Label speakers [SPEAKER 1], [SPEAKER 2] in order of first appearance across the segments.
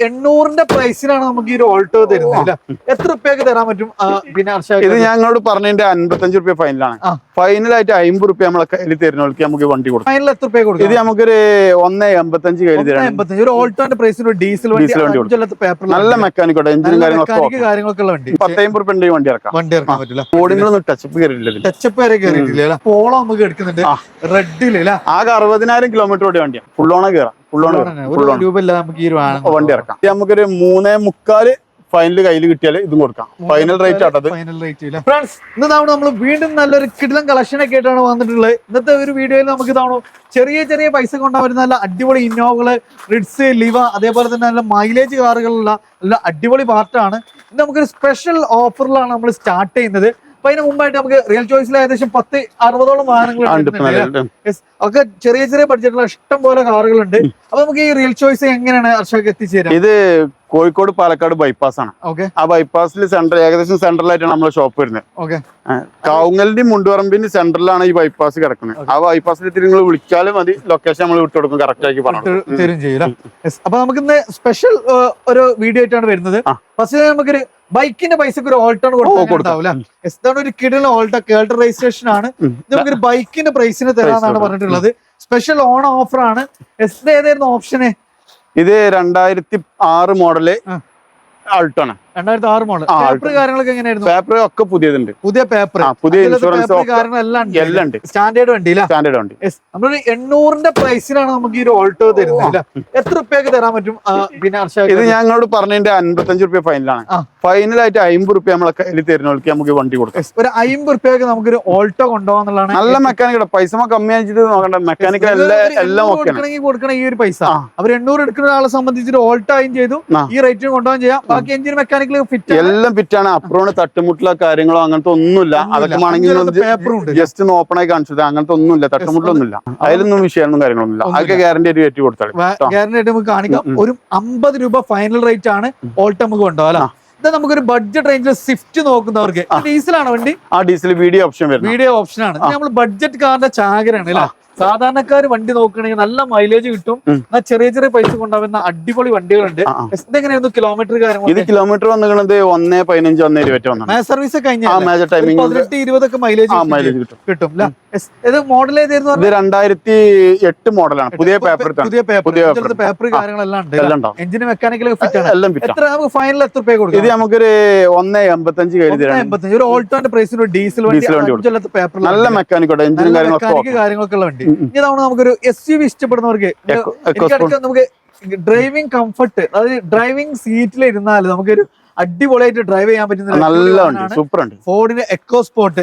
[SPEAKER 1] എണ്ണൂറിന്റെ പ്രൈസിനാണ് നമുക്ക് ഈ ഒരു ഓൾട്ടോ തരുന്നത് എത്ര റുപ്യക്ക് തരാൻ പറ്റും ആ, പിന്നെ?
[SPEAKER 2] ഇത് ഞങ്ങളോട് പറഞ്ഞതിന്റെ അൻപത്തഞ്ച് റുപ്യ ഫൈനലാണ്. ഫൈനലായിട്ട് അമ്പത് റുപ്യ നമ്മളെ കയ്യിൽ തരുന്നവർക്ക് നമുക്ക് വണ്ടി കൊടുക്കും.
[SPEAKER 1] ഫൈനൽ എത്ര റുപ്യ
[SPEAKER 2] ഇത്
[SPEAKER 1] കൊടുക്കും
[SPEAKER 2] നമുക്കൊരു ഒന്ന് എൺപത്തഞ്ച് കയ്യിൽ തരാം
[SPEAKER 1] എൺപത്തഞ്ച്. ഒരു ഓൾട്ടോന്റെ പ്രൈസിന് ഡീസൽ
[SPEAKER 2] ഡീസൽ വണ്ടി
[SPEAKER 1] കൊടുക്കും. പേപ്പർ
[SPEAKER 2] നല്ല മെക്കാനിക് എഞ്ചിനും കാര്യങ്ങളൊക്കെ
[SPEAKER 1] കാര്യങ്ങളൊക്കെ ഉള്ള വണ്ടി.
[SPEAKER 2] പത്തമ്പത് റുപ്യ വണ്ടി ഇറക്കാം.
[SPEAKER 1] വണ്ടി ഇറക്കാൻ പറ്റില്ല
[SPEAKER 2] ബോഡിങ്ങളൊന്നും ടച്ചപ്പ് കയറിയില്ല.
[SPEAKER 1] ടച്ചപ്പ് വരെ കയറിയിട്ടില്ല പോളോ നമുക്ക് എടുക്കുന്നുണ്ട്.
[SPEAKER 2] ആ.
[SPEAKER 1] റെഡിൽ അല്ലേ
[SPEAKER 2] ആകെ അറുപതിനായിരം കിലോമീറ്റർ ഓടിയ വണ്ടിയാണ് ഫുള്ളോണ കയറാം. വണ്ടി ഇറക്കാം. നമുക്കൊരു മൂന്നേ മുക്കാൽ ഫൈനൽ കയ്യിൽ കിട്ടിയാൽ ഇതും കൊടുക്കാം. ഫൈനൽ റേറ്റ് ആട്ടത്
[SPEAKER 1] ഫൈനൽ റേറ്റ് ഫ്രണ്ട്സ് ഇന്ന് തവണ നമ്മൾ വീണ്ടും നല്ലൊരു കിടിലം കളക്ഷൻ ഒക്കെ ആയിട്ടാണ് വന്നിട്ടുള്ളത്. ഇന്നത്തെ ഒരു വീഡിയോയിൽ നമുക്ക് തവണ ചെറിയ ചെറിയ പൈസ കൊണ്ടാ വരുന്ന നല്ല അടിപൊളി ഇന്നോവകൾ റിഡ്സ് ലിവ അതേപോലെ തന്നെ നല്ല മൈലേജ് കാറുകളുള്ള നല്ല അടിപൊളി പാർട്ടാണ്. ഇന്ന് നമുക്കൊരു സ്പെഷ്യൽ ഓഫറിലാണ് നമ്മൾ സ്റ്റാർട്ട് ചെയ്യുന്നത്. അപ്പൊ അതിന് മുമ്പായിട്ട് നമുക്ക് റിയൽ ചോയ്സിൽ ഏകദേശം പത്ത് അറുപതോളം വാഹനങ്ങൾ. ഒക്കെ ചെറിയ ചെറിയ ബഡ്ജറ്റിലുള്ള ഇഷ്ടം പോലെ കാറുകളുണ്ട്. അപ്പൊ നമുക്ക് ഈ റിയൽ ചോയ്സ് എങ്ങനെയാണ് ഹർഷക്ക് എത്തിച്ചേരുക
[SPEAKER 2] ഇത് കോഴിക്കോട് പാലക്കാട് ബൈപ്പാസ് ആണ്.
[SPEAKER 1] ഓക്കെ
[SPEAKER 2] ആ ബൈപ്പാസിൽ സെന്റർ ഏകദേശം സെന്ററിലായിട്ടാണ് നമ്മളെ ഷോപ്പ് വരുന്നത്.
[SPEAKER 1] ഓക്കെ
[SPEAKER 2] കാവുങ്ങലിന്റെ മുണ്ടുപറമ്പിന്റെ സെന്ററിലാണ് ഈ ബൈപ്പാസ് കിടക്കുന്നത്. ആ ബൈപ്പാസിൽ എത്തി നിങ്ങൾ വിളിച്ചാലും മതി. ലൊക്കേഷൻ നമ്മൾ വിട്ടു കൊടുക്കും. കറക്റ്റ് ആക്കി പറഞ്ഞു.
[SPEAKER 1] തരും അപ്പൊ നമുക്ക് ഇന്ന് സ്പെഷ്യൽ ഒരു വീഡിയോ ആയിട്ടാണ് വരുന്നത്. ഫസ്റ്റ് നമുക്കൊരു ബൈക്കിന്റെ പൈസക്ക് ഒരു ഓൾട്ടാണ്
[SPEAKER 2] കൊടുക്കാം.
[SPEAKER 1] ഒരു കിടിലൻ ഓൾട്ട കേൾട്ടർ രജിസ്ട്രേഷൻ ആണ്. നമുക്കൊരു ബൈക്കിന്റെ പ്രൈസിന് തരാന്നാണ് പറഞ്ഞിട്ടുള്ളത്. സ്പെഷ്യൽ ഓൺ ഓഫർ ആണ്. എസ് ഏതായിരുന്നു ഓപ്ഷന്
[SPEAKER 2] ഇത് രണ്ടായിരത്തി ആറ്
[SPEAKER 1] മോഡൽ.
[SPEAKER 2] ആൾട്ടാണ്
[SPEAKER 1] രണ്ടായിരത്തി ആറ് മോഡൽ പേപ്പർ കാര്യങ്ങളൊക്കെ എങ്ങനെയായിരുന്നു?
[SPEAKER 2] പേപ്പർ ഒക്കെ പുതിയതുണ്ട്.
[SPEAKER 1] പുതിയ പേപ്പർ.
[SPEAKER 2] പുതിയ ഇൻഷുറൻസ്
[SPEAKER 1] കാര്യങ്ങളെല്ലാം
[SPEAKER 2] എല്ലാം ഉണ്ട്.
[SPEAKER 1] സ്റ്റാൻഡേർഡ് വണ്ടി
[SPEAKER 2] സ്റ്റാൻഡേർഡ് വണ്ടി.
[SPEAKER 1] നമ്മളൊരു എണ്ണൂറിന്റെ പ്രൈസിലാണ് നമുക്ക് ഈ ഒരു ഓൾട്ടോ തരുന്നത് എത്ര റുപ്യക്ക് തരാൻ പറ്റും? പിന്നെ?
[SPEAKER 2] ഇത് ഞങ്ങളോട് പറഞ്ഞതിന്റെ അൻപത്തഞ്ച് റുപ്യ ഫൈനലാണ്. ഫൈനലായിട്ട് അമ്പത് റുപ്യ നമ്മളെ കയ്യിൽ തരുന്നവർക്ക് നമുക്ക് വണ്ടി കൊടുക്കാം.
[SPEAKER 1] ഒരു അമ്പത് റുപ്യക്ക് നമുക്കൊരു ഓൾട്ടോ കൊണ്ടുപോകാന്നുള്ളതാണ്
[SPEAKER 2] നല്ല മെക്കാനിക് പൈസ കമ്മിയായിട്ട് നോക്കണ്ട. മെക്കാനിക്കൽ എല്ലാം
[SPEAKER 1] കൊടുക്കണ ഈ ഒരു പൈസ. അവർ എണ്ണൂറ് എടുക്കുന്ന ഒരാളെ സംബന്ധിച്ചിട്ട് ഓൾട്ടോ ആയും ചെയ്തു. ഈ റേറ്റിന് കൊണ്ടുപോകാൻ ചെയ്യാം. ബാക്കി എഞ്ചിൻ മെക്കാനിക്കൽ ഫിറ്റ്
[SPEAKER 2] എല്ലാം ഫിറ്റാണ് അപ്പുറമാണ് തട്ടുമുട്ടിലോ കാര്യങ്ങളോ അങ്ങനത്തെ ഒന്നുമില്ല. അതൊക്കെ. വേണമെങ്കിൽ ജസ്റ്റ് ഒന്ന് ഓപ്പൺ ആയി കാണിച്ചത് അങ്ങനത്തെ ഒന്നുമില്ല. തട്ടുമുട്ടിലൊന്നുമില്ല അതിലൊന്നും വിഷയമൊന്നും കാര്യങ്ങളൊന്നുമില്ല. അതൊക്കെ ഗ്യാരണ്ടി ആയിട്ട് കയറ്റി കൊടുത്താൽ
[SPEAKER 1] ഗ്യാരണ്ടി ആയിട്ട് നമുക്ക് കാണിക്കാം. ഒരു അമ്പത് രൂപ ഫൈനൽ റേറ്റ് ആണ് ഓൾട്ട് നമുക്ക് കൊണ്ടുപോകാം അല്ലേ? ഇത് നമുക്കൊരു ബഡ്ജറ്റ് റേഞ്ചിൽ സ്വിഫ്റ്റ് നോക്കുന്നവർക്ക്. ഡീസലാണ് വണ്ടി?
[SPEAKER 2] ആ ഡീസൽ വീഡിയോ ഓപ്ഷൻ വരും
[SPEAKER 1] വീഡിയോ ഓപ്ഷൻ ആണ്. നമ്മൾ ബഡ്ജറ്റ് കാറിന്റെ ചാകരാണ് അല്ലേ? സാധാരണക്കാർ വണ്ടി നോക്കുകയാണെങ്കിൽ നല്ല മൈലേജ് കിട്ടും. എന്നാൽ ചെറിയ ചെറിയ പൈസ കൊണ്ടാവുന്ന അടിപൊളി വണ്ടികളുണ്ട്. എന്തെങ്ങനെയായിരുന്നു കിലോമീറ്റർ കാര്യങ്ങൾ ഇത്
[SPEAKER 2] കിലോമീറ്റർ വന്നിരിക്കുന്നത് ഒന്നേ പതിനഞ്ച് ഒന്നേ ഇരുപത്തി
[SPEAKER 1] സർവീസ് കഴിഞ്ഞ
[SPEAKER 2] ടൈമിംഗ്
[SPEAKER 1] പതിനെട്ട് ഇരുപതൊക്കെ മൈലേജ്
[SPEAKER 2] മൈലേജ് കിട്ടും.
[SPEAKER 1] കിട്ടും. ഇത് മോഡൽ ഏതായിരുന്നു
[SPEAKER 2] ഇത് രണ്ടായിരത്തി എട്ട് മോഡലാണ് പുതിയ പേപ്പർ
[SPEAKER 1] പുതിയ പേപ്പർ പേപ്പർ കാര്യങ്ങളെല്ലാം ഉണ്ട് എഞ്ചിന് മെക്കാനിക്കൽ ഫിറ്റ് ആണ്. എത്ര നമുക്ക് ഫൈനൽ എത്ര രൂപ
[SPEAKER 2] ഇത്
[SPEAKER 1] കൊടുക്കും
[SPEAKER 2] നമുക്കൊരു ഒന്നേ എൺപത്തഞ്ച്
[SPEAKER 1] എൺപത്തഞ്ച്. ഒരു ഓൾട്ടോന്റെ പ്രൈസിന് ഡീസൽ വണ്ടി പേപ്പർ
[SPEAKER 2] നല്ല മെക്കാനിക്കോട്ടെ എഞ്ചിനും കാര്യങ്ങളൊക്കെ
[SPEAKER 1] കാര്യങ്ങളൊക്കെ ഉള്ള വണ്ടി. ഇനി തവണ നമുക്കൊരു എസ് യു വി ഇഷ്ടപ്പെടുന്നവർക്ക്. നമുക്ക് ഡ്രൈവിംഗ് കംഫർട്ട് അതായത് ഡ്രൈവിംഗ് സീറ്റിൽ ഇരുന്നാൽ നമുക്കൊരു അടിപൊളിയായിട്ട് ഡ്രൈവ് ചെയ്യാൻ പറ്റുന്ന
[SPEAKER 2] നല്ല സൂപ്പർ ഉണ്ട്
[SPEAKER 1] ഫോർഡിന്റെ എക്കോ
[SPEAKER 2] സ്പോട്ട്.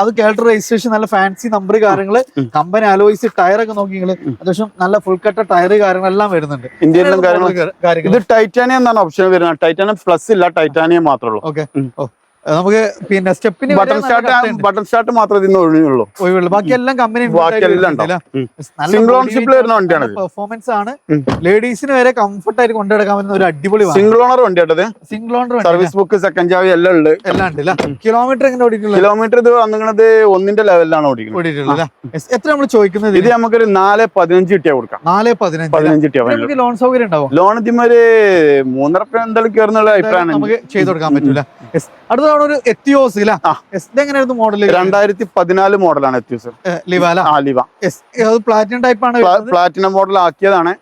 [SPEAKER 1] അത് കേൾട്ടർ രജിസ്ട്രേഷൻ നല്ല ഫാൻസി നമ്പർ
[SPEAKER 2] കാര്യങ്ങൾ
[SPEAKER 1] കമ്പനി ആലോചിച്ച് ടയർ ഒക്കെ നോക്കി നിങ്ങൾ അത്യാവശ്യം നല്ല ഫുൾ കട്ട ടയർ കാര്യങ്ങളെല്ലാം വരുന്നുണ്ട്.
[SPEAKER 2] ഇന്ത്യയിലും ഇത് ടൈറ്റാനിയം എന്നാണ് ഓപ്ഷൻ വരുന്നത്. ടൈറ്റാനിയം പ്ലസ് ഇല്ല ടൈറ്റാനിയം മാത്രമേ ഉള്ളൂ.
[SPEAKER 1] ഓക്കെ നമുക്ക് പിന്നെ സ്റ്റെപ്പിന്
[SPEAKER 2] ബട്ടൺ സ്റ്റാർട്ട് ബട്ടൺ സ്റ്റാർട്ട് മാത്രമേ ഇതിന് ഒഴിഞ്ഞുള്ളൂ
[SPEAKER 1] ഒഴിവുള്ളൂ. ബാക്കി എല്ലാം കമ്പനി
[SPEAKER 2] സിംഗിൾ ഓൺഷിപ്പിൽ വരുന്ന വണ്ടിയാണ്
[SPEAKER 1] പെർഫോമൻസ് ആണ്. ലേഡീസിന് വരെ കംഫർട്ട് ആയിട്ട് കൊണ്ടുനടക്കാൻ പറ്റുന്ന ഒരു അടിപൊളി
[SPEAKER 2] സിംഗിൾ ഓണർ വണ്ടി ആട്ടത്
[SPEAKER 1] single owner
[SPEAKER 2] service book second ചാവി എല്ലാം ഉണ്ട്.
[SPEAKER 1] എല്ലാം ഉണ്ട് കിലോമീറ്റർ എങ്ങനെ ഓടിക്കുന്നത്
[SPEAKER 2] കിലോമീറ്റർ ഇത് വന്നിങ്ങണത് ഒന്നിന്റെ ലെവലിലാണ് ഓടിക്കുന്നത്.
[SPEAKER 1] എത്ര നമ്മൾ ചോദിക്കുന്നത്
[SPEAKER 2] ഇത് നമുക്കൊരു നാല് പതിനഞ്ച് കിട്ടിയാ കൊടുക്കാം.
[SPEAKER 1] നാല് പതിനഞ്ച്?
[SPEAKER 2] പതിനഞ്ച് കിട്ടിയാ
[SPEAKER 1] ലോൺ സൗകര്യം ഉണ്ടാവും?
[SPEAKER 2] ലോൺ ഇതിമൊരു മൂന്നര എന്തായാലും കയറുന്നുള്ള അഭിപ്രായമാണ്
[SPEAKER 1] നമുക്ക് ചെയ്ത് കൊടുക്കാൻ പറ്റൂല. അടുത്ത തവണ ഒരു എത്തിയോസ് ഇല്ല
[SPEAKER 2] ആ.
[SPEAKER 1] ഇതെങ്ങനെയായിരുന്നു മോഡൽ
[SPEAKER 2] രണ്ടായിരത്തി പതിനാല് മോഡലാണ് എത്തിയോസ്
[SPEAKER 1] ലിവാല പ്ലാറ്റിനം ടൈപ്പ് ആണ്
[SPEAKER 2] പ്ലാറ്റിനം മോഡൽ ആക്കിയതാണ്.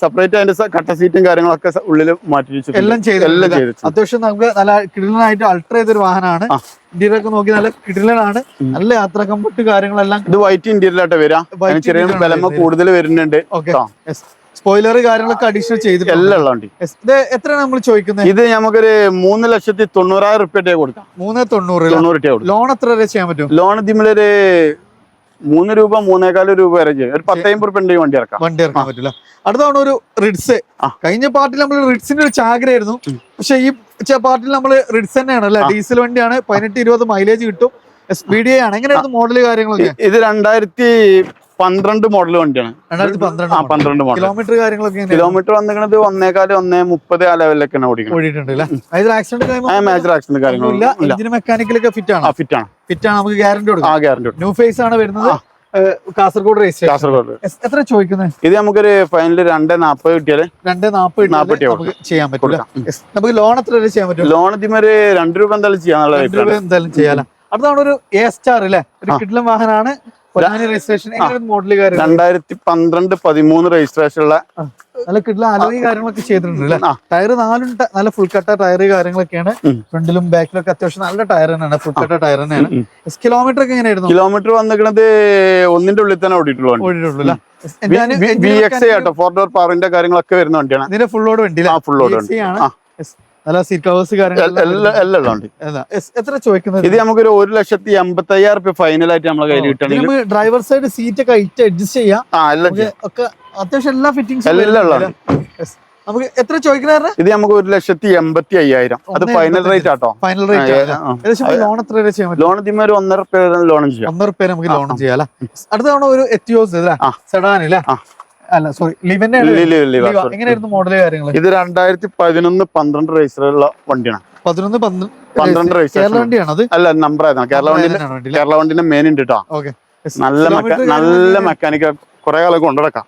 [SPEAKER 2] സെപ്പറേറ്റ് അതിന്റെ കട്ട സീറ്റും കാര്യങ്ങളൊക്കെ ഉള്ളിൽ മാറ്റി വെച്ചു
[SPEAKER 1] എല്ലാം ചെയ്തു
[SPEAKER 2] എല്ലാം ചെയ്തു
[SPEAKER 1] അത്യാവശ്യം നമുക്ക് നല്ല കിടിലനായിട്ട് അൾട്ര ചെയ്തൊരു വാഹനമാണ്.
[SPEAKER 2] ആ.
[SPEAKER 1] ഇന്ത്യയിലൊക്കെ നോക്കി നല്ല കിടിലനാണ്. നല്ല യാത്ര കംഫർട്ട് കാര്യങ്ങളെല്ലാം
[SPEAKER 2] ഇത് വൈറ്റ് ഇന്റീരിയലായിട്ട് വരാം. ചെറിയ
[SPEAKER 1] വരുന്നത്.
[SPEAKER 2] കൂടുതൽ വരുന്നുണ്ട്.
[SPEAKER 1] ഓക്കെ. സ്പോയിലർ കാര്യങ്ങളൊക്കെ അഡീഷണൽ ചെയ്തിട്ടുണ്ട്.
[SPEAKER 2] എല്ലാം
[SPEAKER 1] ഇത് എത്രയാണ് നമ്മൾ ചോദിക്കുന്നത്?
[SPEAKER 2] ഇത് നമുക്കൊരു മൂന്ന് ലക്ഷത്തി തൊണ്ണൂറായിരം റുപ്യ കൊടുക്കാം.
[SPEAKER 1] മൂന്ന് തൊണ്ണൂറ്
[SPEAKER 2] തൊണ്ണൂറ് രൂപ
[SPEAKER 1] ലോൺ എത്ര വരെ ചെയ്യാൻ പറ്റും?
[SPEAKER 2] ലോൺ ഇതിമൊരു മൂന്ന് രൂപ മൂന്നേകാൽ രൂപ വരെ ചെയ്യും. ഒരു റുപ്യ ഉണ്ടെങ്കിൽ വണ്ടി ഇറക്കാം.
[SPEAKER 1] വണ്ടി ഇറക്കാൻ പറ്റില്ല. അടുത്താണ് ഒരു റിഡ്സ്. കഴിഞ്ഞ പാർട്ടിൽ നമ്മൾ റിഡ്സിന്റെ ഒരു ചാകരയായിരുന്നു. പക്ഷെ ഈ പാർട്ടിൽ നമ്മൾ റിഡ്സ് തന്നെയാണ് അല്ലെ? ഡീസൽ വണ്ടിയാണ് പതിനെട്ട് ഇരുപത് മൈലേജ് കിട്ടും. എസ് ബി ഡി ആണ്. എങ്ങനെയായിരുന്നു മോഡൽ കാര്യങ്ങളൊക്കെ?
[SPEAKER 2] ഇത് രണ്ടായിരത്തി പന്ത്രണ്ട് മോഡൽ വണ്ടിയാണ്. ആ പന്ത്രണ്ട് മോഡൽ
[SPEAKER 1] കിലോമീറ്റർ കാര്യങ്ങളൊക്കെ
[SPEAKER 2] കിലോമീറ്റർ വന്നിരിക്കുന്നത് ഒന്നേകാൽ ഒന്നേ മുപ്പത് ആ ലെവലിലൊക്കെയാണ് ഓടിക്കുന്നത്. മേജർ ആക്സിഡന്റ്
[SPEAKER 1] കാര്യങ്ങളും മെക്കാനിക്കലൊക്കെ ഫിറ്റ് ആണ്.
[SPEAKER 2] ഫിറ്റ് ആണ്.
[SPEAKER 1] ഫിറ്റ് ആണ്. നമുക്ക് ഗ്യാരണ്ടി കൊടുക്കാം.
[SPEAKER 2] ആ ഗ്യാരണ്ടി
[SPEAKER 1] ന്യൂ ഫേസ് ആണ് വരുന്നത്. കാസർഗോഡ് രജിസ്ട്രേഷൻ
[SPEAKER 2] കാസർഗോഡ്.
[SPEAKER 1] എത്ര ചോദിക്കുന്നത്
[SPEAKER 2] ഇത് നമുക്കൊരു ഫൈനൽ രണ്ട് നാപ്പത് കിട്ടിയാൽ
[SPEAKER 1] രണ്ട് നാപ്പത്
[SPEAKER 2] നാപ്പത്
[SPEAKER 1] നമുക്ക് ചെയ്യാൻ പറ്റൂല.
[SPEAKER 2] കൊടുക്കാം. ഉം.
[SPEAKER 1] Yes. നമുക്ക് ലോൺ എത്ര വരെ ചെയ്യാൻ പറ്റും?
[SPEAKER 2] ലോൺ ഇതിമൊരു രണ്ട് രൂപ എന്തായാലും
[SPEAKER 1] രണ്ട് രൂപ എന്തായാലും ചെയ്യാല അടുത്താണ് ഒരു എ സ്റ്റാർ അല്ലേ? ഒരു കിഡ്ലം വാഹനമാണ് രജിസ്ട്രേഷൻ മോഡൽ
[SPEAKER 2] രണ്ടായിരത്തി പന്ത്രണ്ട് പതിമൂന്ന് രജിസ്ട്രേഷൻ ഉള്ള
[SPEAKER 1] നല്ല കാര്യങ്ങളൊക്കെ ചെയ്തിട്ടുണ്ട് അല്ലേ? ടയർ നാലും നല്ല ഫുൾ കട്ട ടയർ കാര്യങ്ങളൊക്കെയാണ്.
[SPEAKER 2] ഫ്രണ്ടിലും
[SPEAKER 1] ഫ്രണ്ടിലും ബാക്കിലൊക്കെ അത്യാവശ്യം നല്ല ടയർ തന്നെയാണ്. ഫുൾ കട്ട ടയർ തന്നെയാണ്. കിലോമീറ്റർ ഒക്കെ എങ്ങനെയായിരുന്നു?
[SPEAKER 2] കിലോമീറ്റർ വന്നിക്കണത് ഒന്നിന്റെ ഉള്ളിൽ തന്നെ ഓടിയിട്ടുള്ള
[SPEAKER 1] ഓടിയിട്ടുള്ളൂ അല്ലേ?
[SPEAKER 2] ഫോർ ഡോർ പവറിന്റെ കാര്യങ്ങളൊക്കെ വരുന്ന വണ്ടിയാണ്
[SPEAKER 1] ഫുൾ ഓട് വണ്ടി
[SPEAKER 2] ആ ഫുൾ ഓട് ഉണ്ട്
[SPEAKER 1] സീറ്റ് കവേഴ്സ്
[SPEAKER 2] എല്ലാം
[SPEAKER 1] എത്ര ചോദിക്കുന്നത്
[SPEAKER 2] ഇത് നമുക്കൊരു ഒരു ലക്ഷത്തി എൺപത്തി അയ്യായിരം റുപ്യ ഫൈനൽ ആയിട്ട് നമ്മളെ കയ്യിൽ
[SPEAKER 1] കിട്ടണം ഡ്രൈവർ സൈഡ് സീറ്റ് ഒക്കെ ഹൈറ്റ് അഡ്ജസ്റ്റ് ചെയ്യാം. ഒക്കെ അത്യാവശ്യം എല്ലാ ഫിറ്റിംഗ്സും
[SPEAKER 2] എല്ലാം ഉള്ളതാണ്.
[SPEAKER 1] നമുക്ക് എത്ര ചോദിക്കുന്ന
[SPEAKER 2] ഇത് നമുക്ക് ഒരു ലക്ഷത്തി എൺപത്തി അയ്യായിരം. അത് ഫൈനൽ റേറ്റ് ആട്ടോ.
[SPEAKER 1] ഫൈനൽ റേറ്റ് ലോൺ എത്ര വരെ ചെയ്യാൻ
[SPEAKER 2] ലോൺ ഇതിന്മേൽ ഒരു ഒന്നര പേര് ലോൺ ചെയ്യാം.
[SPEAKER 1] ഒന്നര പേര് നമുക്ക് ലോൺ ചെയ്യാം അല്ലേ? അടുത്ത തവണ ഒരു എത്തിയോസ്. സെഡാൻ അല്ലേ. അല്ല സോറി ലിവന്റെ. എങ്ങനെയായിരുന്നു മോഡൽ കാര്യങ്ങൾ
[SPEAKER 2] ഇത് രണ്ടായിരത്തി പതിനൊന്ന് പന്ത്രണ്ട് റേസിലുള്ള വണ്ടിയാണ്.
[SPEAKER 1] പതിനൊന്ന് പന്ത്രണ്ട് കേരള വണ്ടിയാണ് അത്?
[SPEAKER 2] അല്ല നമ്പർ ആയിരുന്നു കേരള
[SPEAKER 1] വണ്ടി
[SPEAKER 2] കേരള വണ്ടിന്റെ മെയിൻ ഉണ്ട് കേട്ടോ നല്ല നല്ല മെക്കാനിക്ക കുറെ കാലം കൊണ്ടുനടക്കാം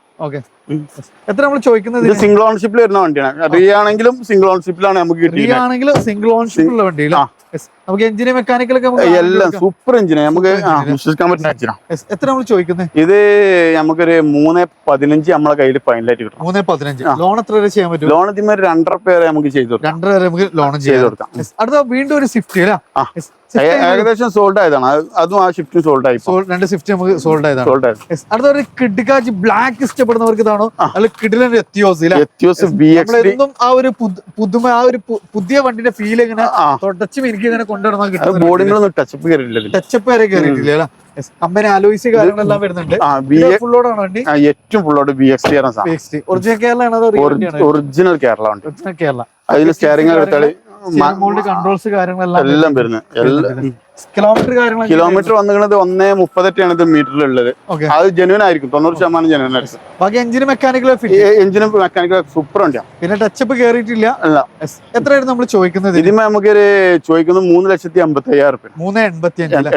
[SPEAKER 1] എത്ര നമ്മൾ ചോദിക്കുന്നത്
[SPEAKER 2] ഇത് സിംഗിൾ ഓൺഷിപ്പിൽ വരുന്ന വണ്ടിയാണ്. റീ ആണെങ്കിലും സിംഗിൾ ഓൺഷിപ്പിലാണ് നമുക്ക് കിട്ടിയത്
[SPEAKER 1] സിംഗിൾ ഓൺഷിപ്പിലുള്ള ഉള്ള വണ്ടി
[SPEAKER 2] ആ.
[SPEAKER 1] നമുക്ക് എഞ്ചിന് മെക്കാനിക്കലൊക്കെ
[SPEAKER 2] എല്ലാം സൂപ്പർ എഞ്ചിന് നമുക്ക് വിശ്വസിക്കാൻ പറ്റുന്ന എഞ്ചിനാ
[SPEAKER 1] എത്ര നമ്മൾ ചോദിക്കുന്നത്
[SPEAKER 2] ഇത് നമുക്കൊരു മൂന്ന് പതിനഞ്ച് നമ്മളെ കയ്യിൽ ഫൈനലായിട്ട് കിട്ടും.
[SPEAKER 1] മൂന്ന് പതിനഞ്ച്. ലോൺ എത്ര വരെ ചെയ്യാൻ പറ്റും?
[SPEAKER 2] ലോൺ ഇതിന്മേൽ രണ്ടര പേരെ നമുക്ക് ചെയ്തു
[SPEAKER 1] രണ്ടര വരെ നമുക്ക് ലോൺ
[SPEAKER 2] ചെയ്ത് കൊടുക്കാം.
[SPEAKER 1] അടുത്ത വീണ്ടും ഒരു സ്വിഫ്റ്റ്
[SPEAKER 2] ഏകദേശം സോൾഡ് ആയതാണ്. അതും ആ ഷിഫ്റ്റും സോൾഡ് ആയി
[SPEAKER 1] രണ്ട് ഷിഫ്റ്റ് നമുക്ക് സോൾഡ് ആയതാണ്.
[SPEAKER 2] സോൾഡ് ആയത്
[SPEAKER 1] Yes. അടുത്ത ഒരു കിഡ്കാച്ച് ബ്ലാക്ക് ഇഷ്ടപ്പെടുന്നവർക്ക് ഇതാണോ? അല്ല കിഡിലൊരു എത്തിയോസ്
[SPEAKER 2] എത്തിയോസ് ബി എക്സ്
[SPEAKER 1] ആ ഒരു പുതു- പുതുമ ആ ഒരു പുതിയ വണ്ടിന്റെ ഫീൽ ഇങ്ങനെ തുടച്ചും എനിക്ക് ഇങ്ങനെ കൊണ്ടുവരണം കിട്ടും
[SPEAKER 2] ടച്ചപ്പ് കയറിയില്ല
[SPEAKER 1] ടച്ചപ്പ് വരെ കയറിയിട്ടില്ല കമ്പനി ആലോചിച്ച് കാര്യങ്ങളെല്ലാം വരുന്നുണ്ട്. ഫുൾ വണ്ടി?
[SPEAKER 2] ഏറ്റവും ഫുള്ളോട് ബി എക്സ് സാധനം.
[SPEAKER 1] ഒറിജിനൽ കേരള
[SPEAKER 2] ഒറിജിനൽ കേരള ഉണ്ട്
[SPEAKER 1] ഒറിജിനൽ കേരള
[SPEAKER 2] അതിന് സ്റ്റിയറിംഗ്
[SPEAKER 1] എടുത്താൽ കൺട്രോൾസ് കാര്യങ്ങളെല്ലാം
[SPEAKER 2] എല്ലാം വരുന്നത്.
[SPEAKER 1] കിലോമീറ്റർ
[SPEAKER 2] കിലോമീറ്റർ വന്നിരിക്കുന്നത് ഒന്നേ മുപ്പത്തെട്ടാണ് ഇത് മീറ്ററിലുള്ളത്.
[SPEAKER 1] ഉള്ളത്
[SPEAKER 2] അത് ജെനുവൻ ആയിരിക്കും. തൊണ്ണൂറ് ശതമാനം ജെനുവൻ ആയിരിക്കും
[SPEAKER 1] ബാക്കി എഞ്ചിന് മെക്കാനിക്കൽ
[SPEAKER 2] എഞ്ചിനും മെക്കാനിക്കൽ സൂപ്പർ ഉണ്ട്.
[SPEAKER 1] പിന്നെ ടച്ചപ്പ് കയറിയിട്ടില്ല
[SPEAKER 2] അല്ല.
[SPEAKER 1] എത്രയായിരുന്നു നമ്മൾ ചോദിക്കുന്നത് ഇതിന്?
[SPEAKER 2] നമുക്ക് ഒരു ചോദിക്കുന്നത് മൂന്ന് ലക്ഷത്തി അമ്പത്തി അയ്യായിരം രൂപ
[SPEAKER 1] മൂന്ന് എൺപത്തി അഞ്ച്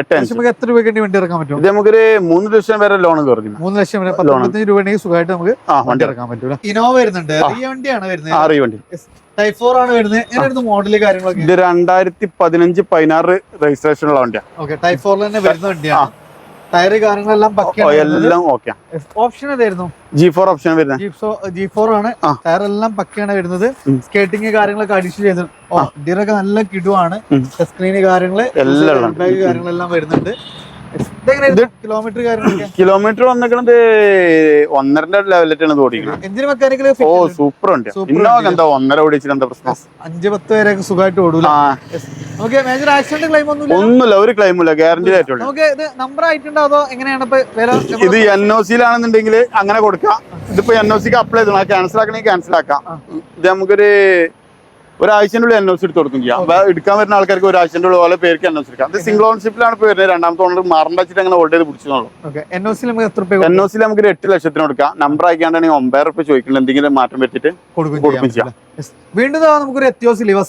[SPEAKER 1] എത്ര രൂപയ്ക്ക് വേണ്ടി വണ്ടി ഇറക്കാൻ പറ്റും?
[SPEAKER 2] ഇത് നമുക്കൊരു മൂന്ന് ലക്ഷം വരെ ലോൺ കയറി
[SPEAKER 1] മൂന്ന് ലക്ഷം വരെ പത്തൊമ്പത്തഞ്ച് രൂപ സുഖമായിട്ട് നമുക്ക് വണ്ടി ഇറക്കാൻ പറ്റൂല ഇനോവ വരുന്നുണ്ട്. വണ്ടിയാണ് വരുന്നത്?
[SPEAKER 2] ആ വണ്ടി.
[SPEAKER 1] ടൈപ്പ് ഫോർ ആണ് വരുന്നത്. മോഡൽ കാര്യങ്ങളൊക്കെ?
[SPEAKER 2] ഇത് രണ്ടായിരത്തി പതിനഞ്ച് പതിനാറ് രജിസ്ട്രേഷൻ ഉള്ള വണ്ടിയാണ്
[SPEAKER 1] ഓക്കെ ടൈപ്പ് ഫോറിൽ തന്നെ വരുന്ന വണ്ടിയാണ് ടയർ കാര്യങ്ങളെല്ലാം
[SPEAKER 2] എല്ലാം ഓക്കെ
[SPEAKER 1] ഓപ്ഷൻ ഏതായിരുന്നു?
[SPEAKER 2] ജി ഫോർ ഓപ്ഷൻ വരുന്നത്.
[SPEAKER 1] ജി ഫോർ ആണ്.
[SPEAKER 2] ടയറെല്ലാം
[SPEAKER 1] ടയർ എല്ലാം പക്കയാണ് വരുന്നത്.
[SPEAKER 2] സ്കേട്ടിങ്
[SPEAKER 1] സ്കേറ്റിംഗ് കാര്യങ്ങളൊക്കെ അഡീഷൻ ചെയ്തു. ഇന്ത്യയിലൊക്കെ നല്ല കിടുവാണ്. സ്ക്രീന് കാര്യങ്ങൾ
[SPEAKER 2] എല്ലാം
[SPEAKER 1] കാര്യങ്ങളെല്ലാം വരുന്നുണ്ട്. കിലോമീറ്റർ വന്നിരിക്കണത്
[SPEAKER 2] കിലോമീറ്റർ വന്നിരിക്കുന്നത് ഒന്നരന്റെ ലെവലിലാണ് ഓടിക്കുന്നത്
[SPEAKER 1] മെക്കാനിക്കൽ
[SPEAKER 2] ഓ സൂപ്പർ
[SPEAKER 1] ഉണ്ട്.
[SPEAKER 2] എന്താ ഒന്നര ഓടിച്ചിട്ട് എന്താ പ്രശ്നം?
[SPEAKER 1] അഞ്ച് പത്ത് വരെ സുഖമായിട്ട് ഓടൂല. മേജർ ആക്സിഡന്റ് ക്ലെയിം ഒന്നുമില്ല?
[SPEAKER 2] ഒന്നുമില്ല ഒരു ക്ലെയിം ഇല്ല ഗ്യാരണ്ടി ആയിട്ടുള്ളൂ.
[SPEAKER 1] നമുക്ക് ഇത് നമ്പർ ആയിട്ടുണ്ടോ അതോ എങ്ങനെയാണ്
[SPEAKER 2] ഇത് എൻ ഒ സിയിലാണെന്നുണ്ടെങ്കിൽ അങ്ങനെ കൊടുക്കാം. ഇതിപ്പോ എൻ ഒ സിക്ക് അപ്ലൈ ചെയ്തു? ക്യാൻസൽ ആക്കണമെങ്കിൽ ക്യാൻസൽ ആക്കാം. ഇത് നമുക്കൊരു ഒരാഴ്ചന്റെ എൻ ഒ സി എടുത്ത് കൊടുക്കും ചെയ്യാം. എടുക്കാൻ വരുന്ന ആൾക്കാർക്ക് ഒരാഴ്ചന്റെ ഉള്ളിൽ ഓരോ പേർക്ക് എൻ ഒ സി എടുക്കാം. അത് സിംഗിൾ ഓൺഷിപ്പിലാണ് ഇപ്പൊ വരുന്നത്. രണ്ടാമത്തെ ഓണർ മാറണ്ട വെച്ചിട്ട് അങ്ങനെ ഓൾഡ് ചെയ്ത് പിടിച്ചോളൂ
[SPEAKER 1] എൻ ഒ സിയിൽ നമുക്ക്
[SPEAKER 2] ഒരു എട്ട് ലക്ഷത്തിന് കൊടുക്കാം. നമ്പർ അയക്കാണ്ടാണെങ്കിൽ ഒമ്പത് റുപ്യ ചോദിക്കുന്നത് എന്തെങ്കിലും മാറ്റം വെച്ചിട്ട്
[SPEAKER 1] കൊടുക്കും ചെയ്യാം. വീണ്ടും നമുക്കൊരു സിൽവർ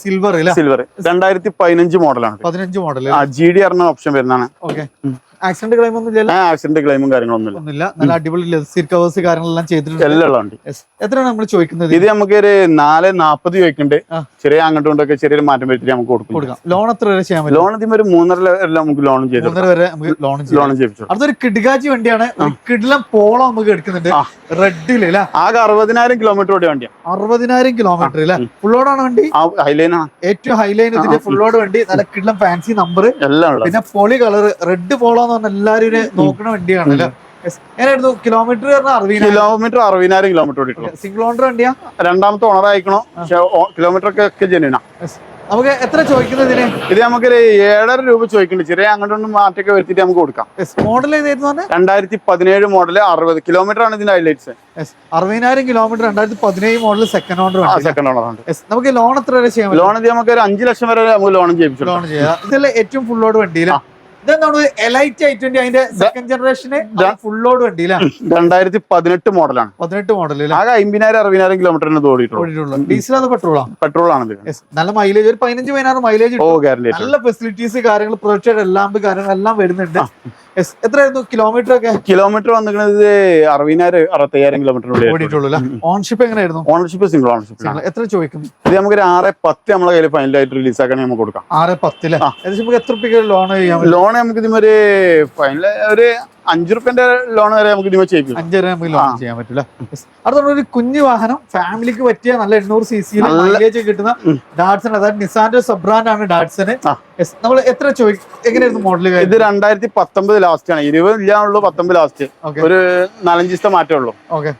[SPEAKER 2] സിൽവർ രണ്ടായിരത്തി പതിനഞ്ച് മോഡലാണ്
[SPEAKER 1] പതിനഞ്ച് മോഡൽ
[SPEAKER 2] ജി ഡി ആറിന് ഓപ്ഷൻ വരുന്നതാണ്.
[SPEAKER 1] ഓക്കെ ആക്സിഡന്റ് ക്ലെയിം ഒന്നും ഇല്ലല്ലോ?
[SPEAKER 2] ആ ആക്സിഡന്റ് ക്ലെയിമും കാര്യങ്ങളൊന്നുമില്ല
[SPEAKER 1] ഒന്നുമില്ല. നല്ല അടിപൊളി സീറ്റ് കവേഴ്സ് കാര്യങ്ങളെല്ലാം ചെയ്തിട്ടുണ്ട്.
[SPEAKER 2] എല്ലാം
[SPEAKER 1] ഉണ്ട് എത്രയാണ് നമ്മൾ ചോദിക്കുന്നത്
[SPEAKER 2] ഇത് നമുക്ക് ഒരു നാല് നാപ്പത് ചോദിക്കുന്നുണ്ട് ചെറിയ അങ്ങോട്ടും കൊണ്ടൊക്കെ ചെറിയൊരു മാറ്റം വരുത്തിട്ട് നമുക്ക് കൊടുക്കും.
[SPEAKER 1] ലോൺ എത്ര വരെ ചെയ്യാൻ പറ്റും?
[SPEAKER 2] ലോൺ ഇതിന് ഒരു മൂന്നര വരെ നമുക്ക് ലോൺ ചെയ്തു
[SPEAKER 1] മൂന്നര വരെ നമുക്ക് ലോൺ
[SPEAKER 2] ചെയ്യിപ്പിച്ചു
[SPEAKER 1] അടുത്തൊരു കിഡ്ഗാജി വണ്ടിയാണ്. കിടിലം പോളം നമുക്ക് എടുക്കുന്നുണ്ട്. റെഡിൽ അല്ലെ?
[SPEAKER 2] ആകെ അറുപതിനായിരം കിലോമീറ്റർ ഓടിയ വണ്ടിയാണ്
[SPEAKER 1] അറുപതിനായിരം കിലോമീറ്റർ അല്ലെ? ഫുള്ളോടാണ് വണ്ടി?
[SPEAKER 2] ഹൈലൈനാണ്
[SPEAKER 1] ഏറ്റവും ഹൈലൈൻ ഇതിന്റെ ഫുള്ളോട് വണ്ടി. നല്ല കിടിലം ഫാൻസി നമ്പർ
[SPEAKER 2] എല്ലാം
[SPEAKER 1] പിന്നെ പൊളി കളർ റെഡ് പോളോ എന്ന് പറഞ്ഞ എല്ലാരും ഒരു നോക്കുന്ന വണ്ടിയാണ് അല്ലെ? കിലോമീറ്റർ പറഞ്ഞാൽ അറുപതിനായിരം
[SPEAKER 2] കിലോമീറ്റർ അറുപതിനായിരം കിലോമീറ്റർ ഓടിയിട്ടുള്ളൂ.
[SPEAKER 1] സിംഗിൾ ഓണർ വണ്ടിയാ?
[SPEAKER 2] രണ്ടാമത്തെ ഓണർ ആയിക്കണോ പക്ഷെ കിലോമീറ്റർ ഒക്കെ ജനുവിനാ
[SPEAKER 1] നമുക്ക് എത്ര ചോദിക്കുന്നതിന്
[SPEAKER 2] ഇത് നമുക്ക് ഏഴര രൂപ ചോദിക്കുന്നുണ്ട്. ചെറിയ അങ്ങോട്ടൊന്നും മാറ്റൊക്കെ വരുത്തിട്ട് നമുക്ക് കൊടുക്കാം.
[SPEAKER 1] മോഡൽ പറഞ്ഞാൽ
[SPEAKER 2] രണ്ടായിരത്തി പതിനേഴ് മോഡൽ അറുപത് കിലോമീറ്റർ ആണ് ഇതിന്റെ ഹൈലൈറ്റ്സ്
[SPEAKER 1] അറുപതിനായിരം കിലോമീറ്റർ രണ്ടായിരത്തി പതിനേഴ് model second owner
[SPEAKER 2] second owner ഉണ്ട്.
[SPEAKER 1] നമുക്ക് ലോൺ എത്ര വരെ ചെയ്യാം
[SPEAKER 2] ലോൺ ഇത് നമുക്ക് ഒരു അഞ്ച് ലക്ഷം വരെ നമുക്ക് ലോൺ ചെയ്യിപ്പിച്ചു
[SPEAKER 1] ലോൺ ചെയ്യാം. ഇതല്ലേ ഏറ്റവും ഫുള്ളോട് വണ്ടിയില്ല ഇതെന്താണ് എലൈറ്റ് ഐ ട്വന്റി അതിന്റെ സെക്കൻഡ് ജനറേഷന് ഫുൾ ലോഡ് വണ്ടി
[SPEAKER 2] രണ്ടായിരത്തി പതിനെട്ട് മോഡലാണ്.
[SPEAKER 1] പതിനെട്ട് മോഡൽ
[SPEAKER 2] ആകെ അമ്പതിനായിരം അറുപതിനായിരം കിലോമീറ്ററിന് ഓടിയിട്ടുള്ളൂ.
[SPEAKER 1] ഡീസൽ അത് പെട്രോളാ
[SPEAKER 2] പെട്രോൾ ആണ്
[SPEAKER 1] നല്ല മൈലേജ് ഒരു പതിനഞ്ച് പതിനാറ് മൈലേജ് നല്ല ഫെസിലിറ്റീസ് കാര്യങ്ങൾ പ്രൊജക്ട് എല്ലാം കാര്യങ്ങളെല്ലാം വരുന്നുണ്ട്. Yes. എത്രയായിരുന്നു കിലോമീറ്റർ ഒക്കെ?
[SPEAKER 2] കിലോമീറ്റർ വന്നിരിക്കുന്നത് അറുപതിനായിരം അറുപത്തയ്യായിരം കിലോമീറ്ററിനുള്ളിൽ
[SPEAKER 1] ഓടിയിട്ടുള്ളൂ ഓൺഷിപ്പ് എങ്ങനെയായിരുന്നു?
[SPEAKER 2] ഓണർഷിപ്പ് സിംഗിൾ ഓണർഷിപ്പ്
[SPEAKER 1] എത്ര ചോദിക്കുന്നു
[SPEAKER 2] ഇത് നമുക്ക് ഒരു ആറ് പത്ത് നമ്മളെ കയ്യിൽ ഫൈനലായിട്ട് റിലീസ് ആക്കാൻ നമുക്ക് കൊടുക്കാം.
[SPEAKER 1] ആറ് പത്തിൽ എത്ര ലോൺ ചെയ്യാൻ പറ്റും?
[SPEAKER 2] ലോൺ നമുക്ക് ഇതിമൊരു ഫൈനൽ ഒരു അഞ്ചു റുപ്യന്റെ ലോൺ വരെ നമുക്ക് ഇതിമ അഞ്ചു
[SPEAKER 1] അഞ്ചര നമുക്ക് ലോൺ ചെയ്യാൻ പറ്റില്ല അടുത്ത ഒരു കുഞ്ഞു വാഹനം ഫാമിലിക്ക് പറ്റിയ നല്ല എണ്ണൂറ് സി
[SPEAKER 2] സി
[SPEAKER 1] മൈലേജ് കിട്ടുന്ന ഡാഡ്സൺ അതായത് നിസാന്റെ സബ്രാൻഡ് ബ്രാൻഡ് ആണ് ഡാറ്റ്സന്
[SPEAKER 2] ആ.
[SPEAKER 1] നമ്മൾ എത്ര ചോദിക്കും എങ്ങനെയായിരുന്നു മോഡൽ
[SPEAKER 2] ഇത് രണ്ടായിരത്തി പത്തൊമ്പത് ലാസ്റ്റ് ആണ്. ഇരുപത് ഇല്ലാന്നുള്ളൂ പത്തൊമ്പത് ലാസ്റ്റ് ഒരു നാലഞ്ച് ദിവസത്തെ മാറ്റേ ഉള്ളൂ.
[SPEAKER 1] ഓക്കെ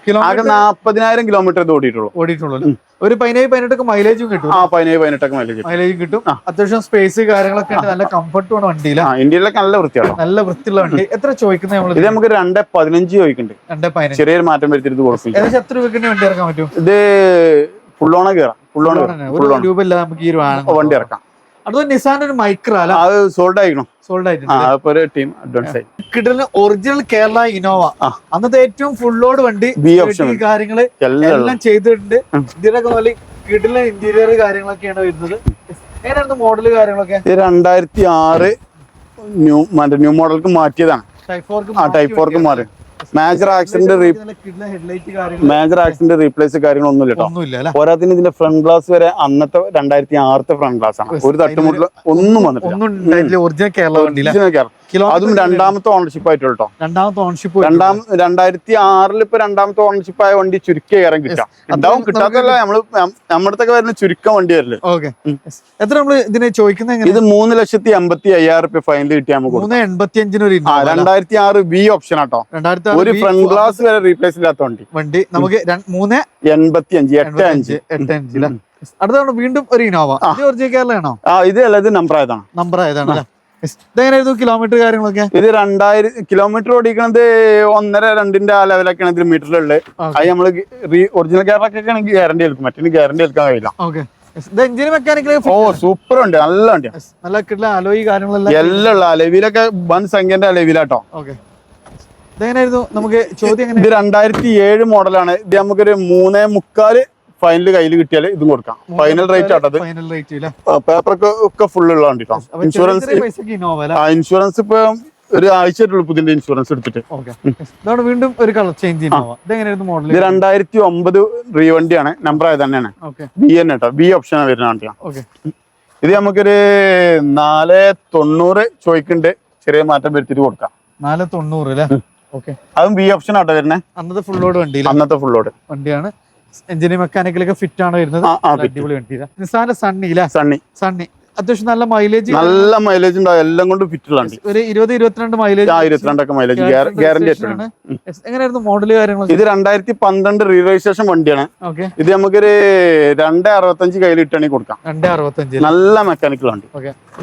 [SPEAKER 2] ആകെ
[SPEAKER 1] കിലോമീറ്റർ
[SPEAKER 2] നാപ്പതിനായിരം കിലോമീറ്റർ ഓടിയിട്ടുള്ളൂ.
[SPEAKER 1] ഓടിയിട്ടുള്ളൂ? ഒരു പതിനേഴ് പതിനെട്ടൊക്കെ മൈലേജും കിട്ടും
[SPEAKER 2] ആ പതിനേഴ് പതിനെട്ടൊക്കെ മൈലേജ്
[SPEAKER 1] മൈലേജും കിട്ടും. അത്യാവശ്യം സ്പേസ് കാര്യങ്ങളൊക്കെ ഉണ്ട്. നല്ല കംഫർട്ടും ആണ് വണ്ടിയില്ല
[SPEAKER 2] ആ ഇന്ത്യയിലൊക്കെ നല്ല വൃത്തിയാണ്?
[SPEAKER 1] നല്ല വൃത്തിയുള്ള വണ്ടി. എത്ര ചോദിക്കുന്നത്
[SPEAKER 2] ഇത്
[SPEAKER 1] നമ്മൾ
[SPEAKER 2] നമുക്ക് രണ്ട് പതിനഞ്ച് ചോദിക്കുന്നുണ്ട്.
[SPEAKER 1] രണ്ട് പതിനഞ്ച്.
[SPEAKER 2] ചെറിയൊരു മാറ്റം വരുത്തിയിട്ട് കൊടുക്കും.
[SPEAKER 1] ഏകദേശം എത്ര രൂപയ്ക്ക് വണ്ടി ഇറക്കാൻ പറ്റും?
[SPEAKER 2] ഇത് ഫുള്ളോണ കയറാം ഫുള്ളോണ
[SPEAKER 1] രൂപ ഇല്ല നമുക്ക് ഈ
[SPEAKER 2] വണ്ടി ഇറക്കാം.
[SPEAKER 1] അടുത്ത നിസാന്റെ ഒരു മൈക്ര അല്ല?
[SPEAKER 2] അത് സോൾഡ് ആയിക്കണം.
[SPEAKER 1] സോൾഡ് ആയിട്ടുണ്ട് ഒറിജിനൽ കേരള ഇനോവ. അന്നത്തെ ഏറ്റവും ഫുൾ ലോഡ് വണ്ടി കാര്യങ്ങൾ
[SPEAKER 2] എല്ലാം
[SPEAKER 1] ചെയ്തിട്ടുണ്ട്. ഇതിനൊക്കെ നല്ല കിട്ടുന്ന ഇന്റീരിയർ കാര്യങ്ങളൊക്കെയാണ് വരുന്നത്. എങ്ങനെയായിരുന്നു മോഡൽ കാര്യങ്ങളൊക്കെ?
[SPEAKER 2] രണ്ടായിരത്തി ആറ് ന്യൂ മറ്റേ ന്യൂ മോഡൽക്ക് മാറ്റിയതാണ്.
[SPEAKER 1] ടൈപ്പ് ഫോർക്ക്
[SPEAKER 2] മാറി. Major accident major accident replace കാര്യങ്ങളൊന്നും ഇല്ല. പോരാത്തിന് ഇതിന്റെ ഫ്രണ്ട് ഗ്ലാസ് വരെ അന്നത്തെ രണ്ടായിരത്തി ആറത്തെ ഫ്രണ്ട് ഗ്ലാസ് ആണ്. ഒരു തട്ടുമുട്ടിൽ ഒന്നും വന്നിട്ടില്ല.
[SPEAKER 1] ഒറിജിനൽ കേരള
[SPEAKER 2] അതും രണ്ടാമത്തെ ഓണർഷിപ്പ് ആയിട്ട് കേട്ടോ
[SPEAKER 1] രണ്ടാമത്തെ ഓണർഷിപ്പ്
[SPEAKER 2] രണ്ടാം രണ്ടായിരത്തി ആറിൽ ഇപ്പൊ രണ്ടാമത്തെ ഓണർഷിപ്പ് ആയ വണ്ടി ചുരുക്കി കയറാൻ കിട്ടാം ഉണ്ടാവും കിട്ടാത്തല്ല നമ്മൾ നമ്മുടെ വരുന്ന ചുരുക്കം വണ്ടി വരില്ല?
[SPEAKER 1] ഓക്കെ എത്ര നമ്മൾ ഇതിനെ ചോദിക്കുന്നത്
[SPEAKER 2] ഇത് മൂന്ന് ലക്ഷത്തി എൺപത്തി അയ്യായിരം റുപ്യ ഫൈനൽ കിട്ടിയാൽ നമുക്ക് രണ്ടായിരത്തി ആറ് ബി ഓപ്ഷൻ ആട്ടോ. ഒരു ഫ്രണ്ട് ഗ്ലാസ് വരെ റീപ്ലേസ് ഇല്ലാത്ത വണ്ടി.
[SPEAKER 1] വണ്ടി നമുക്ക് മൂന്ന്
[SPEAKER 2] എൺപത്തി അഞ്ച്. എട്ട് അഞ്ച്
[SPEAKER 1] എട്ട് അഞ്ച് അടുത്താണ് വീണ്ടും ഒരു ഇനോവ കേരളയാണോ
[SPEAKER 2] ആ ഇത് അല്ല ഇത് നമ്പർ ആയതാണ്.
[SPEAKER 1] നമ്പർ ആയതാണ്. ഇതെങ്ങനെയായിരുന്നു കിലോമീറ്റർ കാര്യങ്ങളൊക്കെ?
[SPEAKER 2] ഇത് രണ്ടായിരം കിലോമീറ്റർ ഓടിക്കണത് ഒന്നര രണ്ടിന്റെ ആ ലെവലൊക്കെയാണ് ഇതിൽ മീറ്ററിലുള്ളത്. അത് നമ്മൾ ഒറിജിനൽ ക്യാരൊക്കെ ആണെങ്കിൽ ഗ്യാരണ്ടി എടുക്കും മറ്റേ ഗ്യാരണ്ടി എടുക്കാൻ കഴിയില്ല.
[SPEAKER 1] ഓക്കെ ഇത് എഞ്ചിന് മെക്കാനിക്കൽ
[SPEAKER 2] ഓ സൂപ്പർ ഉണ്ട്. നല്ല ഉണ്ട്
[SPEAKER 1] നല്ല കിട്ടില്ല. അലോയി കാര്യങ്ങളെല്ലാം
[SPEAKER 2] എല്ലാം ഉള്ള അലവിലൊക്കെ വൻ സംഖ്യന്റെ അലവിലാട്ടോ.
[SPEAKER 1] ഓക്കെ ഇതെങ്ങനെയായിരുന്നു നമുക്ക് ചോദ്യം എങ്ങനെ
[SPEAKER 2] ഇത് രണ്ടായിരത്തി ഏഴ് മോഡലാണ് ഇത് നമുക്കൊരു മൂന്നേ മുക്കാൽ ഫൈനൽ കയ്യിൽ കിട്ടിയാൽ ഇതും കൊടുക്കാം. Final rate ആട്ടത്.
[SPEAKER 1] പേപ്പർ
[SPEAKER 2] പേപ്പറൊക്കെ ഒക്കെ ഫുൾ ഉള്ള വണ്ടിട്ടോ ഇൻഷുറൻസ് ഇൻഷുറൻസ് ഇപ്പൊ ഒരു ആഴ്ചയായിട്ടുള്ള പുതിയ ഇൻഷുറൻസ് എടുത്തിട്ട്.
[SPEAKER 1] വീണ്ടും ഒരു കളർ ചേഞ്ച് ഇതെങ്ങനെയായിരുന്നു
[SPEAKER 2] ഇത്
[SPEAKER 1] മോഡൽ
[SPEAKER 2] രണ്ടായിരത്തി ഒമ്പത് റീ വണ്ടിയാണ് നമ്പർ ആയത് തന്നെയാണ് ബി എൻ കേട്ടോ ബി ഓപ്ഷൻ വരുന്ന വണ്ടിയാണ് ഇത് നമുക്കൊരു നാല് തൊണ്ണൂറ് ചോയ്ക്കുണ്ട്. ചെറിയ മാറ്റം വരുത്തിട്ട് കൊടുക്കാം.
[SPEAKER 1] നാല് തൊണ്ണൂറ് അല്ലേ? ഓക്കെ
[SPEAKER 2] അതും ബി ഓപ്ഷൻ ആട്ടോ വരുന്നത്
[SPEAKER 1] അന്നത്തെ ഫുൾ ലോഡ് വണ്ടി
[SPEAKER 2] അന്നത്തെ ഫുൾ ലോഡ്
[SPEAKER 1] വണ്ടിയാണ്. എഞ്ചിന് മെക്കാനിക്കലൊക്കെ ഫിറ്റ് ആണ് വരുന്നത്. അടിപൊളി വണ്ടി നിസാന്റെ സണ്ണി ഇല്ല?
[SPEAKER 2] സണ്ണി.
[SPEAKER 1] സണ്ണി. അത്യാവശ്യം നല്ല മൈലേജ്
[SPEAKER 2] നല്ല മൈലേജ് ഉണ്ടാവും എല്ലാം കൊണ്ട് ഫിറ്റ്
[SPEAKER 1] ഒരു ഇരുപത് ഇരുപത്തിരണ്ട് മൈലേജ്
[SPEAKER 2] ഇരുപത്തിരണ്ടൊക്കെ മൈലേജ് ഗ്യാരണ്ടി
[SPEAKER 1] എങ്ങനെയായിരുന്നു മോഡൽ കാര്യങ്ങൾ
[SPEAKER 2] ഇത് രണ്ടായിരത്തി പന്ത്രണ്ട് രജിസ്ട്രേഷൻ വണ്ടിയാണ് ഇത് നമുക്കൊരു രണ്ട് അറുപത്തഞ്ച് കയ്യിൽ ഇട്ടാണെങ്കിൽ കൊടുക്കാം.
[SPEAKER 1] രണ്ട് അറുപത്തഞ്ച്
[SPEAKER 2] നല്ല മെക്കാനിക്കൽ വണ്ടി.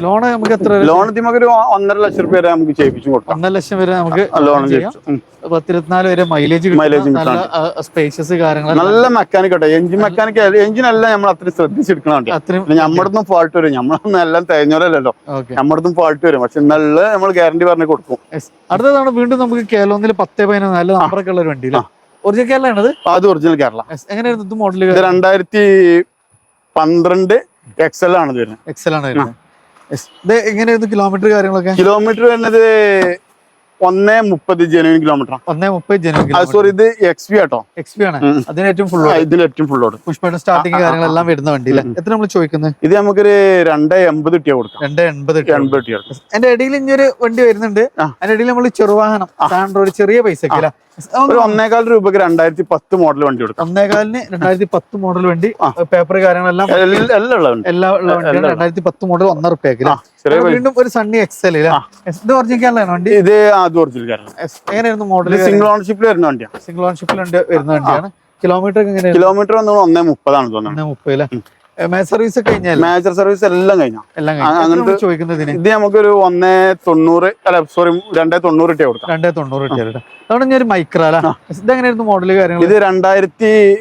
[SPEAKER 1] ലോൺ നമുക്ക് എത്ര ലോൺ
[SPEAKER 2] ലോൺ നമുക്കൊരു ഒന്നര ലക്ഷം രൂപ വരെ നമുക്ക് ചെയ്യിപ്പിച്ചു കൊടുക്കാം.
[SPEAKER 1] ഒന്നര ലക്ഷം വരെ നമുക്ക്
[SPEAKER 2] ലോൺ
[SPEAKER 1] പത്തിരുപത്തിനാല് വരെ മൈലേജ്
[SPEAKER 2] മൈലേജ്
[SPEAKER 1] നല്ല സ്പേഷ്യസ് കാര്യങ്ങൾ
[SPEAKER 2] നല്ല മെക്കാനിക് എഞ്ചിൻ മെക്കാനിക് എഞ്ചിൻ എല്ലാം നമ്മൾ അത്രയും ശ്രദ്ധിച്ചെടുക്കണം നമ്മുടെ ഫാൾട്ട് വരും. നമ്മളൊന്നും എല്ലാം തേഞ്ഞോലല്ലോ നമ്മടത്തും ഫാൾട്ട് വരും. പക്ഷെ നല്ല നമ്മൾ ഗ്യാരണ്ടി പറഞ്ഞു കൊടുക്കും.
[SPEAKER 1] അടുത്തതാണ് വീണ്ടും നമുക്ക് കേരളത്തിൽ പത്തേ പതിനൊന്ന് നല്ല നമ്പറൊക്കെ ഉള്ള ഒരു വണ്ടി ഒറിജിനൽ കേരളമാണ്
[SPEAKER 2] അത് ഒറിജിനൽ കേരള
[SPEAKER 1] എങ്ങനെയായിരുന്നു ഇത് മോഡൽ
[SPEAKER 2] രണ്ടായിരത്തി പന്ത്രണ്ട് എക്സൽ ആണ് വരുന്നത്.
[SPEAKER 1] എക്സൽ ആണ് വരുന്നത്. എങ്ങനെയായിരുന്നു കിലോമീറ്റർ കാര്യങ്ങളൊക്കെ?
[SPEAKER 2] കിലോമീറ്റർ വരുന്നത് ഒന്നേ മുപ്പത് ജനുവൻ കിലോമീറ്റർ
[SPEAKER 1] ഒന്നേ മുപ്പത്
[SPEAKER 2] ജനുവൻ സോറി ഇത് X P auto.
[SPEAKER 1] X P ആണ്. അതിന് ഏറ്റവും ഫുൾ
[SPEAKER 2] ഇതിന് ഏറ്റവും ഫുൾ ലോഡ്
[SPEAKER 1] പുഷ്പയുടെ സ്റ്റാർട്ടിങ് കാര്യങ്ങളെല്ലാം വരുന്ന വണ്ടി എത്ര നമ്മൾ ചോദിക്കുന്നത്
[SPEAKER 2] ഇത് നമുക്കൊരു രണ്ട് എൺപത് ഇട്ടിയാ കൊടുക്കാം.
[SPEAKER 1] രണ്ട് എൺപത്
[SPEAKER 2] എൺപത് ഇട്ടിയാ
[SPEAKER 1] എന്റെ ഇടയിൽ ഇനി ഒരു വണ്ടി വരുന്നുണ്ട്. അതിന്റെ ഇടയിൽ നമ്മൾ ചെറുവാഹനം ഒരു ചെറിയ അല്ലേ?
[SPEAKER 2] ഒരു ഒന്നേകാൽ രൂപക്ക് രണ്ടായിരത്തി പത്ത് മോഡൽ വണ്ടി കൊടുക്കാം
[SPEAKER 1] ഒന്നേകാലിന് രണ്ടായിരത്തി പത്ത് മോഡൽ വണ്ടി. പേപ്പർ കാര്യങ്ങളെല്ലാം
[SPEAKER 2] എല്ലാം എല്ലാം ഉള്ള
[SPEAKER 1] എല്ലാ ഉള്ള വണ്ടിയാണ്. രണ്ടായിരത്തി പത്ത് മോഡൽ ഒന്നര റുപ്യക്ക് വീണ്ടും. ഒരു സണ്ണി എക്സൽ ഇത് ഒറിജിനൽ വണ്ടി?
[SPEAKER 2] ഇത് അത് ഒറിജിനൽ
[SPEAKER 1] എങ്ങനെയായിരുന്നു മോഡൽ
[SPEAKER 2] സിംഗിൾ ഓണർഷിപ്പിൽ വരുന്ന വണ്ടിയാണ്
[SPEAKER 1] സിംഗിൾ ഓൺഷിപ്പിൽ വരുന്ന വണ്ടിയാണ്. കിലോമീറ്റർ എങ്ങനെയാണ്
[SPEAKER 2] കിലോമീറ്റർ ഒന്നേ മുപ്പതാണ് തോന്നുന്നത്
[SPEAKER 1] മുപ്പത് അല്ലേ സർവീസ് കഴിഞ്ഞാൽ
[SPEAKER 2] മേജർ സർവീസ് എല്ലാം കഴിഞ്ഞാ.
[SPEAKER 1] കഴിഞ്ഞു.
[SPEAKER 2] അങ്ങനത്തെ-
[SPEAKER 1] ചോദിക്കുന്നതിന്?
[SPEAKER 2] ഇത് നമുക്കൊരു ഒന്നേ തൊണ്ണൂറ് അല്ല സോറി രണ്ടേ തൊണ്ണൂറ് ഇട്ടേ കൊടുക്കാം.
[SPEAKER 1] രണ്ടേ തൊണ്ണൂറ് ഇട്ടാ ഞാൻ ഒരു മൈക്ര അല്ല? ഇതെങ്ങനെയായിരുന്നു മോഡൽ കാര്യങ്ങൾ
[SPEAKER 2] ഇത് രണ്ടായിരത്തി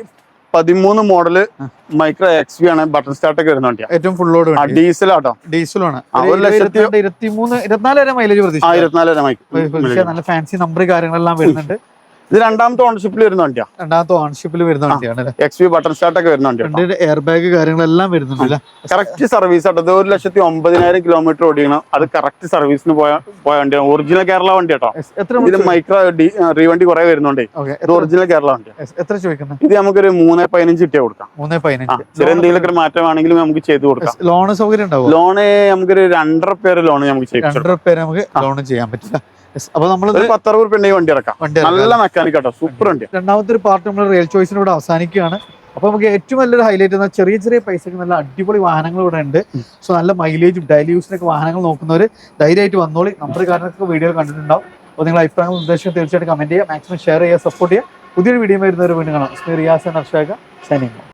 [SPEAKER 2] പതിമൂന്ന് മോഡൽ മൈക്രോ എക്സ് വി ആണ്. ബട്ടൺ സ്റ്റാർട്ട് ഒക്കെ വരുന്ന വണ്ടിയാ.
[SPEAKER 1] ഏറ്റവും ഫുൾ ലോഡ്
[SPEAKER 2] ഡീസൽ ആട്ടോ.
[SPEAKER 1] ഡീസലാണ്
[SPEAKER 2] ഒരു ലക്ഷത്തി-
[SPEAKER 1] ഇരുപത്തിമൂന്ന് ഇരുപത്തിനാല് വരെ മൈലേജ് പ്രതീക്ഷിക്കാം.
[SPEAKER 2] ഇരുപത്തിനാല് വരെ മൈക്ക്
[SPEAKER 1] നല്ല ഫാൻസി നമ്പർ കാര്യങ്ങളെല്ലാം വരുന്നുണ്ട്.
[SPEAKER 2] ഇത് രണ്ടാമത്തെ ഓണർഷിപ്പിൽ വരുന്ന വണ്ടിയാ.
[SPEAKER 1] രണ്ടാമത്തെ ഓൺഷിപ്പിൽ വരുന്ന വണ്ടിയാണ്
[SPEAKER 2] എക്സ് ബട്ടൺ സ്റ്റാർട്ട് ഒക്കെ വരുന്ന
[SPEAKER 1] വണ്ടിയാണ് എയർ ബാഗ് കാര്യങ്ങളെല്ലാം വരുന്നുണ്ട്
[SPEAKER 2] കറക്റ്റ് സർവീസ് ആട്ടോ. ഇത് ഒരു ലക്ഷത്തി ഒമ്പതിനായിരം കിലോമീറ്റർ ഓടിക്കണം. അത് കറക്റ്റ് സർവീസിന് പോയ പോയ വണ്ടിയാണ് ഒറിജിനൽ കേരള വണ്ടി കേട്ടോ
[SPEAKER 1] എത്ര
[SPEAKER 2] ഇത് മൈക്രോ റീവണ്ടി കുറെ വരുന്നുണ്ട്. ഇത് ഒറിജിനൽ കേരള വണ്ടിയാണ്
[SPEAKER 1] എത്ര ചോദിക്കുന്നത്
[SPEAKER 2] ഇത് നമുക്കൊരു മൂന്ന് പതിനഞ്ച് കിട്ടിയ കൊടുക്കാം.
[SPEAKER 1] മൂന്ന് പതിനഞ്ച്.
[SPEAKER 2] ചെറിയ എന്തെങ്കിലും മാറ്റം മാറ്റമാണെങ്കിലും നമുക്ക് ചെയ്ത് കൊടുക്കാം.
[SPEAKER 1] ലോൺ സൗകര്യം ഉണ്ടാവും
[SPEAKER 2] ലോണ് നമുക്കൊരു രണ്ടര പേര് ലോൺ നമുക്ക് ചെയ്യാം
[SPEAKER 1] രണ്ടര പേര് നമുക്ക് ലോൺ ചെയ്യാൻ പറ്റില്ല. Yes. അപ്പൊ നമ്മൾ
[SPEAKER 2] ഒരു പത്തറുപത് റുപ്യ വണ്ടി ഇറക്കാം. നല്ല മെക്കാനിക് കേട്ടോ സൂപ്പർ വണ്ടി.
[SPEAKER 1] രണ്ടാമത്തെ ഒരു പാർട്ട് നമ്മൾ റിയൽ ചോയ്സിനോട് അവസാനിക്കുകയാണ്. അപ്പൊ നമുക്ക് ഏറ്റവും നല്ലൊരു ഹൈലൈറ്റ് എന്നാൽ ചെറിയ ചെറിയ പൈസക്ക് നല്ല അടിപൊളി വാഹനങ്ങൾ ഇവിടെ ഉണ്ട്. സോ നല്ല മൈലേജും ഡെയിലി യൂസിനൊക്കെ വാഹനങ്ങൾ നോക്കുന്നവർ ധൈര്യമായിട്ട് വന്നോളി. നമ്മുടെ കാരണമൊക്കെ വീഡിയോ കണ്ടിട്ടുണ്ടാവും. അപ്പോൾ നിങ്ങൾ അഭിപ്രായങ്ങൾ നിർദ്ദേശം തീർച്ചയായിട്ടും കമന്റ് ചെയ്യുക. മാക്സിമം ഷെയർ ചെയ്യുക സപ്പോർട്ട് ചെയ്യുക. പുതിയൊരു വീഡിയോ വരുന്നവർ വീണ്ടും കാണാം. റിയാസ് അർഷാക സൈനിങ്